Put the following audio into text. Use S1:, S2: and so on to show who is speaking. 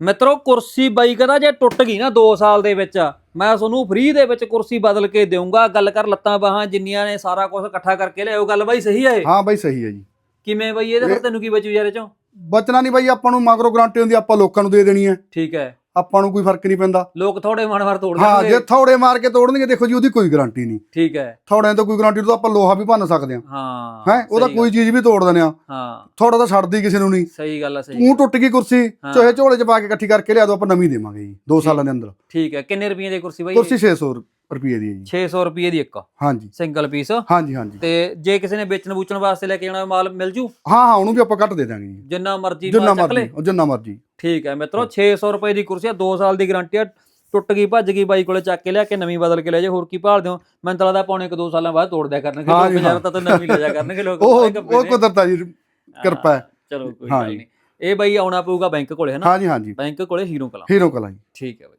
S1: ਮਿੱਤਰੋ ਕੁਰਸੀ ਬਾਈ ਕਹਿੰਦਾ ਜੇ ਟੁੱਟ ਗਈ ਨਾ 2 ਸਾਲ ਦੇ ਵਿੱਚ ਮੈਂ ਤੁਹਾਨੂੰ ਫ੍ਰੀ ਦੇ ਵਿੱਚ ਕੁਰਸੀ ਬਦਲ ਕੇ ਦੇਵਾਂਗਾ ਗੱਲ ਕਰ ਲੱਤਾਂ ਬਾਹਾਂ ਜਿੰਨੀਆਂ ਨੇ ਸਾਰਾ ਕੁਝ ਇਕੱਠਾ ਕਰਕੇ ਲਿਆਓ ਗੱਲ ਬਾਈ ਸਹੀ ਹੈ ਇਹ?
S2: ਹਾਂ ਬਾਈ ਸਹੀ ਹੈ ਜੀ।
S1: ਕਿਵੇਂ ਬਾਈ ਇਹਦੇ ਫਿਰ ਤੈਨੂੰ ਕੀ ਬਚੂ ਯਾਰ ਇਹ ਚੋਂ?
S2: ਬਚਣਾ ਨਹੀਂ ਬਾਈ ਆਪਾਂ ਨੂੰ ਮਾਗਰੋ ਗਾਰੰਟੀ ਹੁੰਦੀ ਆਪਾਂ ਲੋਕਾਂ ਨੂੰ ਦੇ ਦੇਣੀ ਹੈ
S1: ਠੀਕ ਹੈ।
S2: ਆਪਾਂ ਨੂੰ ਕੋਈ ਫ਼ਰਕ ਨਹੀਂ ਪੈਂਦਾ।
S1: ਲੋਕ ਥੋੜੇ ਮਨ ਵਾਰ ਤੋੜ
S2: ਹਾਂ ਜੇ ਥੋੜੇ ਮਾਰ ਕੇ ਤੋੜਨਗੇ ਦੇਖੋ ਜੀ ਉਹਦੀ ਕੋਈ ਗਾਰੰਟੀ ਨਹੀਂ।
S1: ਠੀਕ ਹੈ।
S2: ਥੋੜਿਆਂ ਤੋਂ ਕੋਈ ਗਾਰੰਟੀ ਤੋਂ ਆਪਾਂ ਲੋਹਾ ਵੀ ਭੰਨ ਸਕਦੇ ਹਾਂ।
S1: ਹਾਂ
S2: ਹੈ ਉਹਦਾ ਕੋਈ ਚੀਜ਼ ਵੀ ਤੋੜ ਦਿੰਦੇ ਆ
S1: ਹਾਂ।
S2: ਥੋੜਾ ਤਾਂ ਛੱਡਦੀ ਕਿਸੇ ਨੂੰ ਨਹੀਂ।
S1: ਸਹੀ ਗੱਲ ਹੈ ਸਹੀ
S2: ਤੂੰ ਟੁੱਟ ਗਈ ਕੁਰਸੀ। ਚੋਹੇ ਝੋਲੇ 'ਚ ਪਾ ਕੇ ਇਕੱਠੀ ਕਰਕੇ ਲਿਆ ਦੋ ਆਪਾਂ ਨਵੀਂ ਦੇਵਾਂਗੇ ਜੀ 2 ਸਾਲਾਂ ਦੇ ਅੰਦਰ।
S1: ਠੀਕ ਹੈ ਕਿੰਨੇ ਰੁਪਏ ਦੀ ਕੁਰਸੀ ਬਾਈ
S2: ਕੁਰਸੀ 600 ਰੁਪਏ ਦੀ ਹੈ ਜੀ।
S1: 600 ਰੁਪਏ ਦੀ ਇੱਕ।
S2: ਹਾਂਜੀ।
S1: Single piece.
S2: ਹਾਂਜੀ ਹਾਂਜੀ।
S1: ਤੇ ਜੇ ਕਿਸੇ ਨੇ ਵੇਚਣ ਵੂਚਣ ਵਾਸਤੇ ਲੈ ਕੇ ਜਾਣਾ ਮਾਲ ਮਿਲ ਜੂ?
S2: ਹਾਂ ਹਾਂ ਉਹਨੂੰ ਵੀ ਆਪਾਂ ਕੱਟ ਦੇ ਦਾਂਗੇ ਜੀ।
S1: ਜਿੰਨਾ ਮਰਜ਼ੀ
S2: ਜਿੰਨਾ ਮਰਜ਼ੀ ਜਿੰਨਾ ਮਰਜ਼ੀ।
S1: ਠੀਕ ਹੈ ਮਿੱਤਰੋ 600 ਰੁਪਏ ਦੀ ਕੁਰਸੀ ਆ 2 ਸਾਲ ਦੀ ਗਾਰੰਟੀ ਆ। ਟੁੱਟ ਗਈ ਭੱਜ ਗਈ ਬਾਈ ਕੋਲੇ ਚੱਕ ਕੇ ਲਿਆ ਕੇ ਨਵੀਂ ਬਦਲ ਕੇ ਲੈ ਜੇ ਹੋਰ ਕੀ ਭਾਲਦੇ ਹੋ? ਮੈਨੂੰ ਤਾਂ ਲੱਗਦਾ ਪੌਣੇ ਇੱਕ 2 ਸਾਲਾਂ ਬਾਅਦ ਤੋੜ ਦਿਆ ਕਰਨਗੇ
S2: ਹਾਂ
S1: ਲੋਕ ਜ਼ਿਆਦਾ ਤਾਂ ਨਵੀਂ ਲੈ ਜਾ ਕਰਨਗੇ ਲੋਕ
S2: ਉਹ ਉਹ
S1: ਨੇ।
S2: ਕੁਦਰਤ ਆ ਜੀ ਕਿਰਪਾ ਹੈ।
S1: ਚਲੋ ਕੋਈ
S2: ਹਾਂ
S1: ਗੱਲ। ਨਹੀਂ। ਇਹ ਬਾਈ ਆਉਣਾ ਪਊਗਾ ਬੈਂਕ ਕੋਲੇ ਹਨਾ
S2: ਹਾਂਜੀ ਹਾਂਜੀ
S1: ਬੈਂਕ ਕੋਲੇ ਹੀਰੋ ਕਲਾ।
S2: ਹੀਰੋ ਕਲਾ ਜੀ।
S1: ਠੀਕ ਹੈ ਬਾਈ।